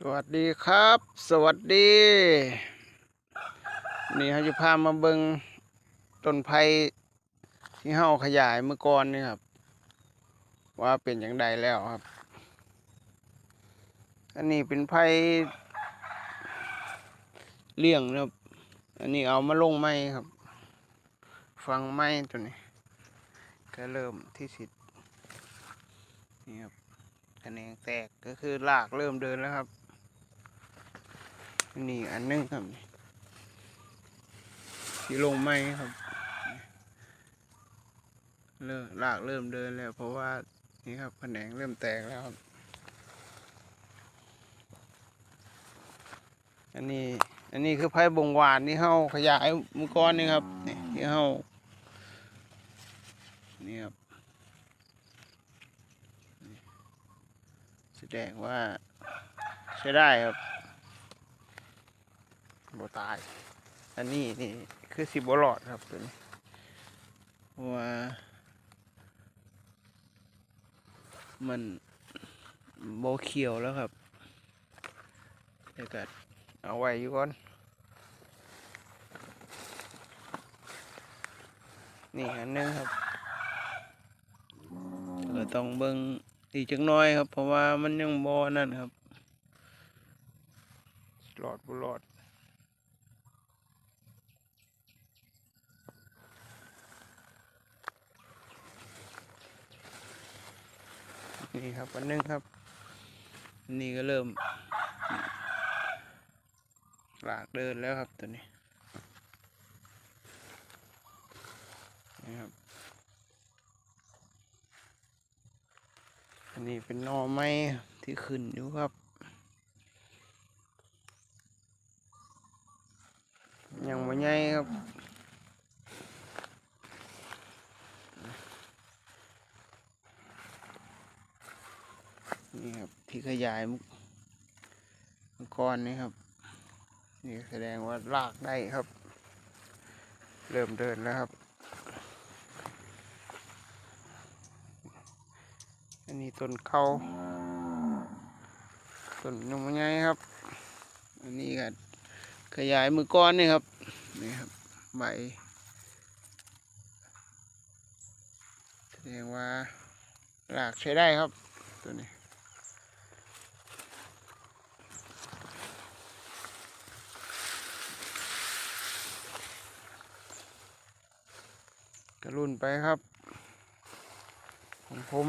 สวัสดีครับ สวัสดี นี่เขาจะพามาเบิงต้นไผ่ที่เฮาขยายเมื่อก่อนนี่ครับ ว่าเป็นอย่างใดแล้วครับ อันนี้เป็นไผ่เลี้ยงนะครับ อันนี้เอามาลงไม้ครับ ฟังไม้ตัวนี้ก็เริ่มที่สิทธิ์นี่ครับคะแนนแตกก็คือลากเริ่มเดินแล้วครับ นี่อันนึงครับที่ลงไม้ครับเริ่มลากเริ่มเดินแล้ว เพราะว่านี่ครับแขนงเริ่มแตกแล้วครับ อันนี้อันนี้คือไผ่บงหวานที่เฮาขยายมือก่อนนี่ครับนี่ที่เฮานี่ครับแสดงว่าใช้ได้ครับ บ่ตาย อันนี้นี่คือสิบหลอดครับตัวนี้ว่ามันโบเขียวแล้วครับเดี๋ยวก็เอาไว้อยู่ก่อน นี่อันนึงครับก็ต้องเบิ่งอีกจักหน้อยครับ เพราะว่ามันยังบอนั่นครับหลอดบุหลอด นี่ครับอันหนึงครับ นี่ก็เริ่มหลากเดินแล้วครับตัวนี้นี่ครับอันนี้เป็นนอไม้ที่ขึ้นอยู่ครับ ยังไม่ใหญ่ครับ นี่ครับที่ขยายมุกมังกรนี่ครับ นี่แสดงว่าลากได้ครับ เริ่มเดินแล้วครับ อันนี้ต้นเขาต้นยังไงครับ อันนี้ก็ขยายมือก้อนนี่ครับนี่ครับใบแสดงว่าหลากใช้ได้ครับตัวนี้ กระรุ่นไปครับ ของผม